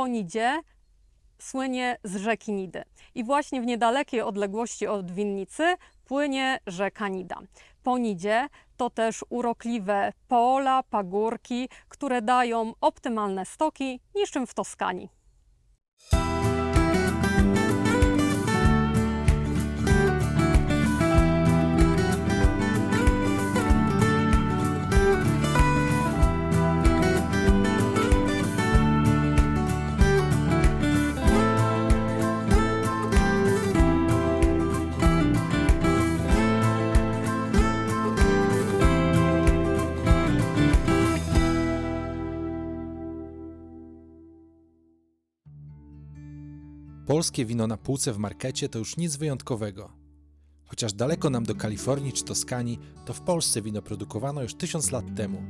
Ponidzie słynie z rzeki Nidy. I właśnie w niedalekiej odległości od winnicy płynie rzeka Nida. Ponidzie to też urokliwe pola, pagórki, które dają optymalne stoki, niczym w Toskanii. Polskie wino na półce w markecie to już nic wyjątkowego. Chociaż daleko nam do Kalifornii czy Toskanii, to w Polsce wino produkowano już tysiąc lat temu.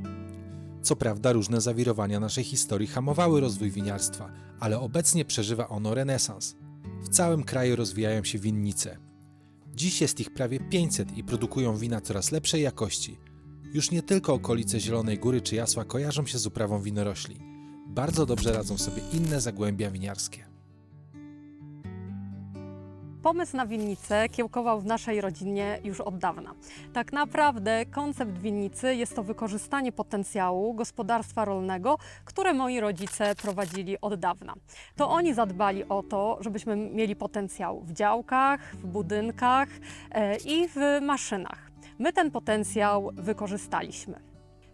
Co prawda różne zawirowania naszej historii hamowały rozwój winiarstwa, ale obecnie przeżywa ono renesans. W całym kraju rozwijają się winnice. Dziś jest ich prawie 500 i produkują wina coraz lepszej jakości. Już nie tylko okolice Zielonej Góry czy Jasła kojarzą się z uprawą winorośli. Bardzo dobrze radzą sobie inne zagłębia winiarskie. Pomysł na winnicę kiełkował w naszej rodzinie już od dawna. Tak naprawdę koncept winnicy jest to wykorzystanie potencjału gospodarstwa rolnego, które moi rodzice prowadzili od dawna. To oni zadbali o to, żebyśmy mieli potencjał w działkach, w budynkach e, i w maszynach. My ten potencjał wykorzystaliśmy.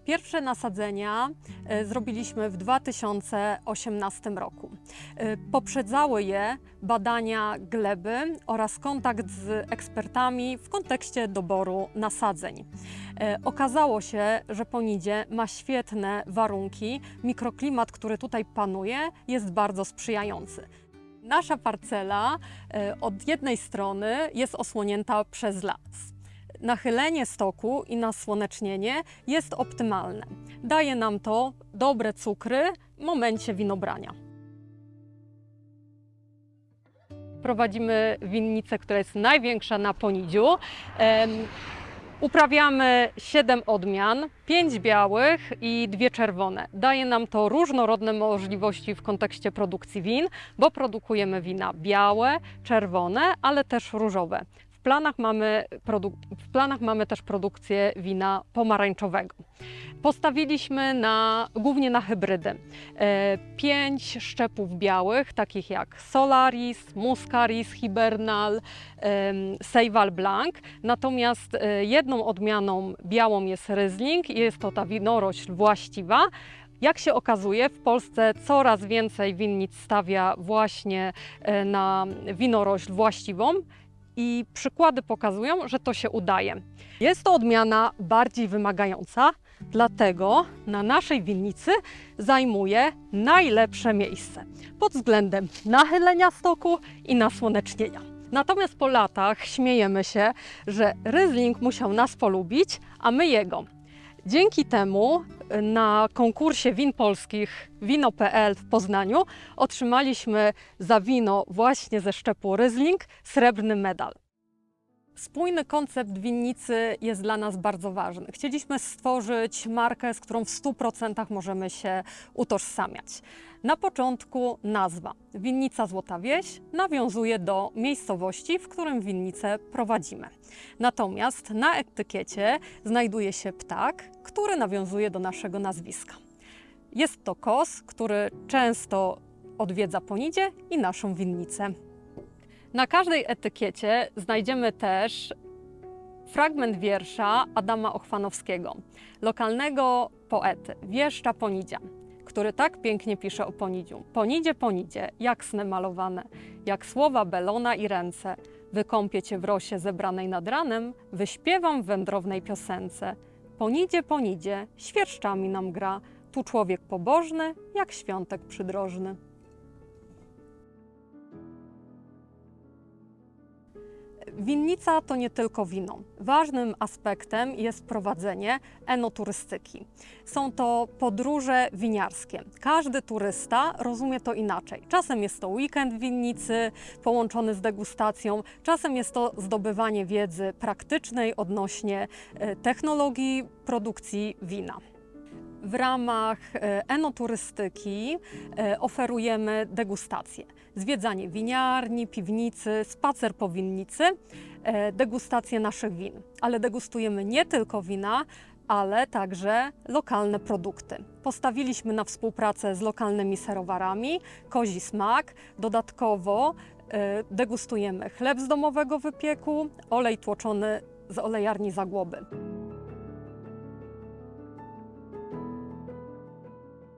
Pierwsze nasadzenia e, zrobiliśmy w 2018 roku. E, Poprzedzały je badania gleby oraz kontakt z ekspertami w kontekście doboru nasadzeń. E, Okazało się, że Ponidzie ma świetne warunki. Mikroklimat, który tutaj panuje, jest bardzo sprzyjający. Nasza parcela od jednej strony jest osłonięta przez las. Nachylenie stoku i nasłonecznienie jest optymalne. Daje nam to dobre cukry w momencie winobrania. Prowadzimy winnicę, która jest największa na Ponidziu. Uprawiamy 7 odmian, 5 białych i 2 czerwone. Daje nam to różnorodne możliwości w kontekście produkcji win, bo produkujemy wina białe, czerwone, ale też różowe. Planach mamy, w planach mamy też produkcję wina pomarańczowego. Postawiliśmy na, głównie na hybrydy. E, Pięć szczepów białych, takich jak Solaris, Muscaris, Hibernal, Seival Blanc. Natomiast e, jedną odmianą białą jest Ryzling i jest to ta winorośl właściwa. Jak się okazuje, w Polsce coraz więcej winnic stawia właśnie e, na winorośl właściwą i przykłady pokazują, że to się udaje. Jest to odmiana bardziej wymagająca, dlatego na naszej winnicy zajmuje najlepsze miejsce pod względem nachylenia stoku i nasłonecznienia. Natomiast po latach śmiejemy się, że Ryzling musiał nas polubić, a my jego. Dzięki temu y, na konkursie win polskich Wino.pl w Poznaniu otrzymaliśmy za wino właśnie ze szczepu Ryzling srebrny medal. Spójny koncept winnicy jest dla nas bardzo ważny. Chcieliśmy stworzyć markę, z którą w 100% możemy się utożsamiać. Na początku nazwa. Winnica Złota Wieś nawiązuje do miejscowości, w którym winnicę prowadzimy. Natomiast na etykiecie znajduje się ptak, który nawiązuje do naszego nazwiska. Jest to kos, który często odwiedza Ponidzie i naszą winnicę. Na każdej etykiecie znajdziemy też fragment wiersza Adama Ochwanowskiego, lokalnego poety, wieszcza Ponidzia, który tak pięknie pisze o Ponidziu. Ponidzie, Ponidzie, jak sny malowane, jak słowa Belona i ręce, wykąpię cię w rosie zebranej nad ranem, wyśpiewam w wędrownej piosence. Ponidzie, Ponidzie, świerszczami nam gra, tu człowiek pobożny, jak świątek przydrożny. Winnica to nie tylko wino. Ważnym aspektem jest prowadzenie enoturystyki. Są to podróże winiarskie. Każdy turysta rozumie to inaczej. Czasem jest to weekend w winnicy połączony z degustacją, czasem jest to zdobywanie wiedzy praktycznej odnośnie e, technologii produkcji wina. W ramach e, enoturystyki e, oferujemy degustacje. Zwiedzanie winiarni, piwnicy, spacer po winnicy, e, degustacje naszych win. Ale degustujemy nie tylko wina, ale także lokalne produkty. Postawiliśmy na współpracę z lokalnymi serowarami, kozi smak. Dodatkowo degustujemy chleb z domowego wypieku, olej tłoczony z olejarni Zagłoby.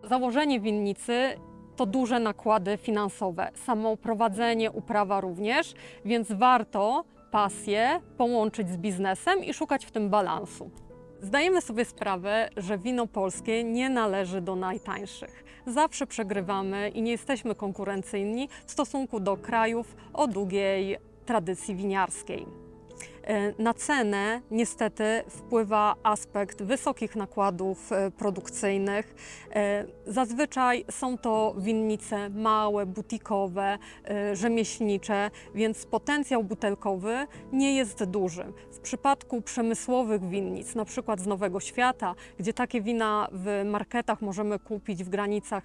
Założenie winnicy to duże nakłady finansowe, samo prowadzenie, uprawa również, więc warto pasję połączyć z biznesem i szukać w tym balansu. Zdajemy sobie sprawę, że wino polskie nie należy do najtańszych. Zawsze przegrywamy i nie jesteśmy konkurencyjni w stosunku do krajów o długiej tradycji winiarskiej. E, Na cenę niestety wpływa aspekt wysokich nakładów e, produkcyjnych. E, Zazwyczaj są to winnice małe, butikowe, rzemieślnicze, więc potencjał butelkowy nie jest duży. W przypadku przemysłowych winnic, na przykład z Nowego Świata, gdzie takie wina w marketach możemy kupić w granicach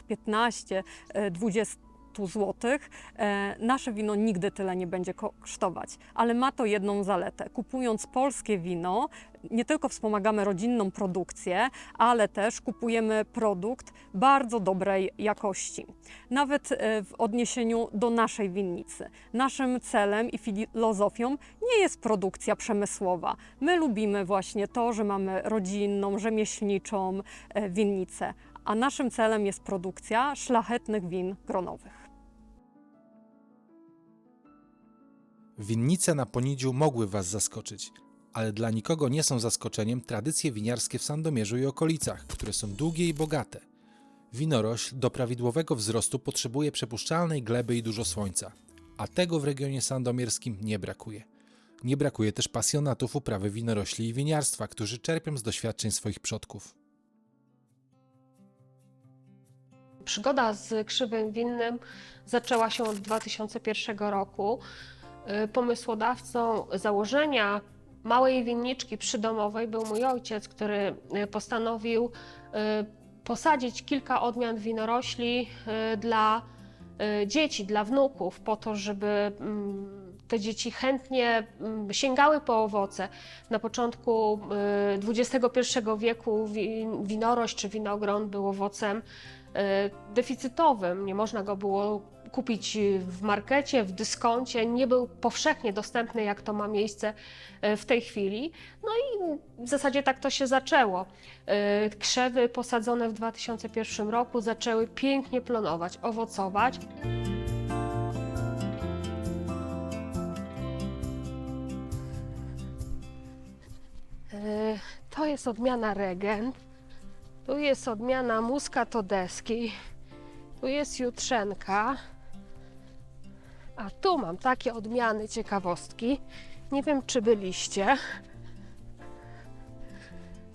15-20 zł, e, nasze wino nigdy tyle nie będzie kosztować. Ale ma to jedną zaletę. Kupując polskie wino, nie tylko wspomagamy rodzinną produkcję, ale też kupujemy produkt bardzo dobrej jakości. Nawet e, w odniesieniu do naszej winnicy. Naszym celem i filozofią nie jest produkcja przemysłowa. My lubimy właśnie to, że mamy rodzinną, rzemieślniczą e, winnicę, a naszym celem jest produkcja szlachetnych win gronowych. Winnice na Ponidziu mogły Was zaskoczyć, ale dla nikogo nie są zaskoczeniem tradycje winiarskie w Sandomierzu i okolicach, które są długie i bogate. Winorośl do prawidłowego wzrostu potrzebuje przepuszczalnej gleby i dużo słońca, a tego w regionie sandomierskim nie brakuje. Nie brakuje też pasjonatów uprawy winorośli i winiarstwa, którzy czerpią z doświadczeń swoich przodków. Przygoda z krzywym winnym zaczęła się od 2001 roku. Y, Pomysłodawcą założenia małej winniczki przydomowej był mój ojciec, który y, postanowił y, posadzić kilka odmian winorośli dla dzieci, dla wnuków, po to, żeby mm, te dzieci chętnie mm, sięgały po owoce. Na początku XXI wieku wi- winorośl czy winogron był owocem deficytowym. Nie można go było kupić w markecie, w dyskoncie. Nie był powszechnie dostępny, jak to ma miejsce e, w tej chwili. No i w zasadzie tak to się zaczęło. E, Krzewy posadzone w 2001 roku zaczęły pięknie plonować, owocować. E, To jest odmiana Regent. Tu jest odmiana muskatodeski. Tu jest jutrzenka. A tu mam takie odmiany ciekawostki. Nie wiem, czy byliście.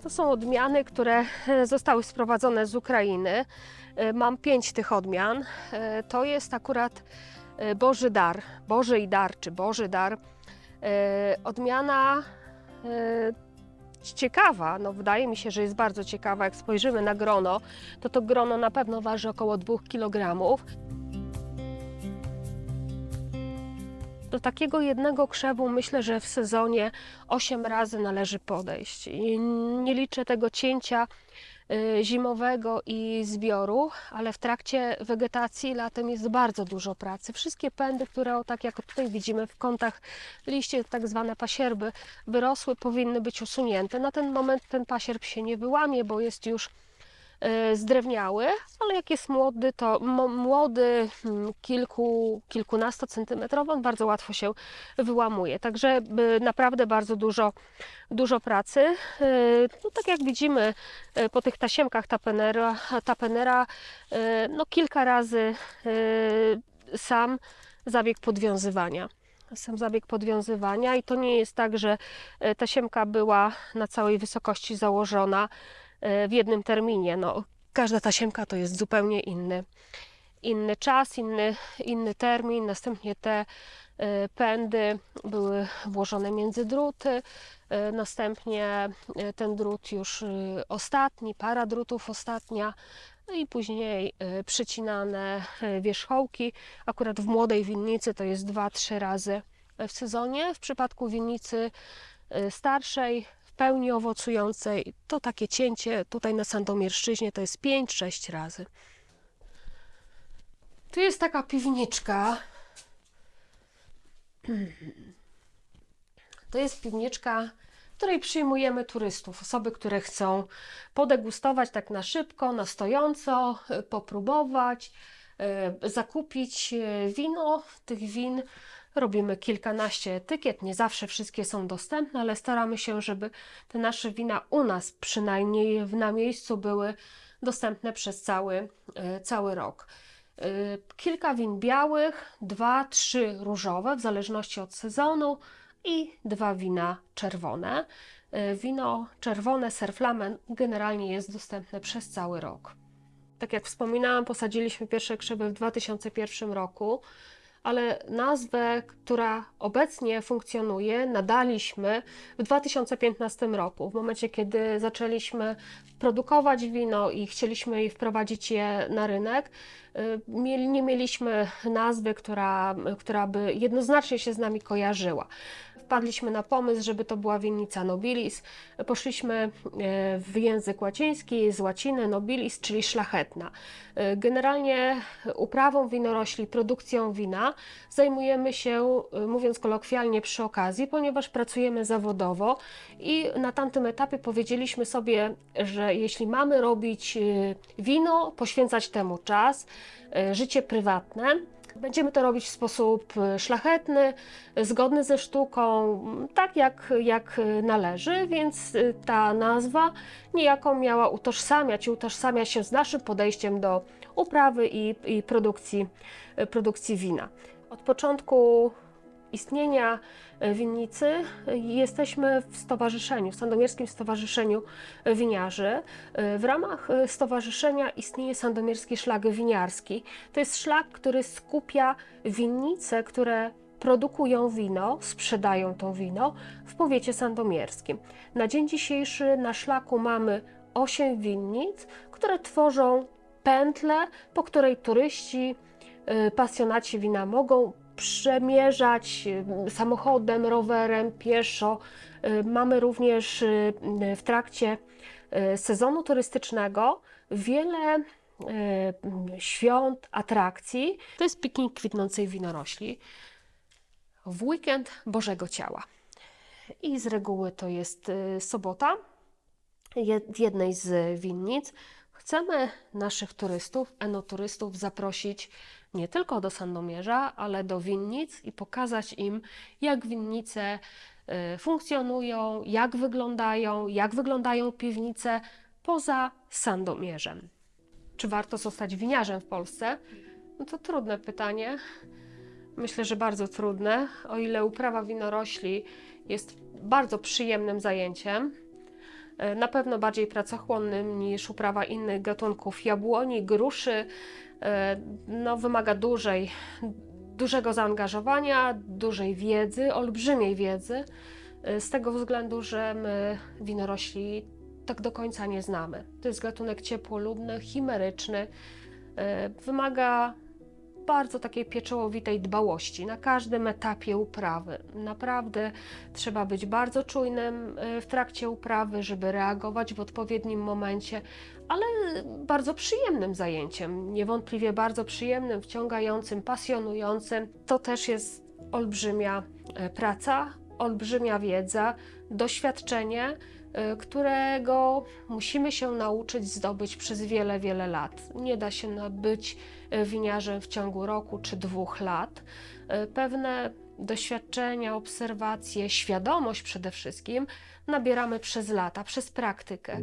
To są odmiany, które e, zostały sprowadzone z Ukrainy. E, Mam pięć tych odmian. E, To jest akurat Boży Dar, Boży i Dar, czy Boży Dar. Odmiana ciekawa, no wydaje mi się, że jest bardzo ciekawa. Jak spojrzymy na grono, to to grono na pewno waży około 2 kg. Do takiego jednego krzewu myślę, że w sezonie 8 razy należy podejść. I nie liczę tego cięcia y, zimowego i zbioru, ale w trakcie wegetacji latem jest bardzo dużo pracy. Wszystkie pędy, które o, tak jak tutaj widzimy w kątach liście, tak zwane pasierby, wyrosły, powinny być usunięte. Na ten moment ten pasierb się nie wyłamie, bo jest już zdrewniały, ale jak jest młody, to młody, mm, kilku, kilkunastocentymetrowy, on bardzo łatwo się wyłamuje. Także e, naprawdę bardzo dużo, dużo pracy. E, No, tak jak widzimy po tych tasiemkach tapenera, tapenera no kilka razy sam zabieg podwiązywania sam zabieg podwiązywania i to nie jest tak, że e, tasiemka była na całej wysokości założona w jednym terminie. No, każda tasiemka to jest zupełnie inny, inny czas, inny, inny termin. Następnie te e, pędy były włożone między druty. e, Następnie e, ten drut już e, ostatni, para drutów ostatnia. No i później e, przycinane e, wierzchołki. Akurat w młodej winnicy to jest 2-3 razy w sezonie. W przypadku winnicy e, starszej, pełni owocującej, to takie cięcie tutaj na Sandomierszczyźnie to jest 5-6 razy. Tu jest taka piwniczka. To jest piwniczka, w której przyjmujemy turystów, osoby, które chcą podegustować tak na szybko, na stojąco, popróbować, y, zakupić y, wino. Tych win robimy kilkanaście etykiet. Nie zawsze wszystkie są dostępne, ale staramy się, żeby te nasze wina u nas przynajmniej na miejscu były dostępne przez cały, y, cały rok. Y, Kilka win białych, dwa, trzy różowe, w zależności od sezonu, i dwa wina czerwone. Y, Wino czerwone Serflamen generalnie jest dostępne przez cały rok. Tak jak wspominałam, posadziliśmy pierwsze krzewy w 2001 roku, ale nazwę, która obecnie funkcjonuje, nadaliśmy w 2015 roku, w momencie kiedy zaczęliśmy produkować wino i chcieliśmy wprowadzić je na rynek. y, Nie mieliśmy nazwy, która, która by jednoznacznie się z nami kojarzyła. Wpadliśmy na pomysł, żeby to była winnica nobilis. Poszliśmy e, w język łaciński z łaciny nobilis, czyli szlachetna. E, Generalnie uprawą winorośli, produkcją wina zajmujemy się, e, mówiąc kolokwialnie, przy okazji, ponieważ pracujemy zawodowo i na tamtym etapie powiedzieliśmy sobie, że jeśli mamy robić wino, poświęcać temu czas, życie prywatne, Będziemy to robić w sposób e, szlachetny, zgodny ze sztuką, tak jak, jak należy, więc e, ta nazwa niejako miała utożsamiać i utożsamia się z naszym podejściem do uprawy i, i produkcji, e, produkcji wina. Od początku istnienia winnicy e, jesteśmy w stowarzyszeniu, w Sandomierskim Stowarzyszeniu Winiarzy. E, W ramach e, stowarzyszenia istnieje Sandomierski Szlak Winiarski. To jest szlak, który skupia winnice, które produkują wino, sprzedają to wino w powiecie sandomierskim. Na dzień dzisiejszy na szlaku mamy 8 winnic, które tworzą pętlę, po której turyści, y, pasjonaci wina mogą przemierzać y, samochodem, rowerem, pieszo. Y, Mamy również y, w trakcie y, sezonu turystycznego wiele y, świąt, atrakcji. To jest piknik kwitnącej winorośli w weekend Bożego Ciała. I z reguły to jest y, sobota jednej z winnic. Chcemy naszych turystów, enoturystów zaprosić nie tylko do Sandomierza, ale do winnic i pokazać im, jak winnice y, funkcjonują, jak wyglądają, jak wyglądają piwnice poza Sandomierzem. Czy warto zostać winiarzem w Polsce? No to trudne pytanie. Myślę, że bardzo trudne. O ile uprawa winorośli jest bardzo przyjemnym zajęciem, e, na pewno bardziej pracochłonnym niż uprawa innych gatunków jabłoni, gruszy, no, wymaga dużej, dużego zaangażowania, dużej wiedzy, olbrzymiej wiedzy, e, z tego względu, że my winorośli tak do końca nie znamy. To jest gatunek ciepłolubny, chimeryczny, e, wymaga bardzo takiej pieczołowitej dbałości na każdym etapie uprawy. Naprawdę trzeba być bardzo czujnym y, w trakcie uprawy, żeby reagować w odpowiednim momencie, ale bardzo przyjemnym zajęciem, niewątpliwie bardzo przyjemnym, wciągającym, pasjonującym. To też jest olbrzymia e, praca, olbrzymia wiedza, doświadczenie, którego musimy się nauczyć zdobyć przez wiele, wiele lat. Nie da się nabyć e, winiarzem w ciągu roku czy dwóch lat. E, Pewne doświadczenia, obserwacje, świadomość przede wszystkim nabieramy przez lata, przez praktykę.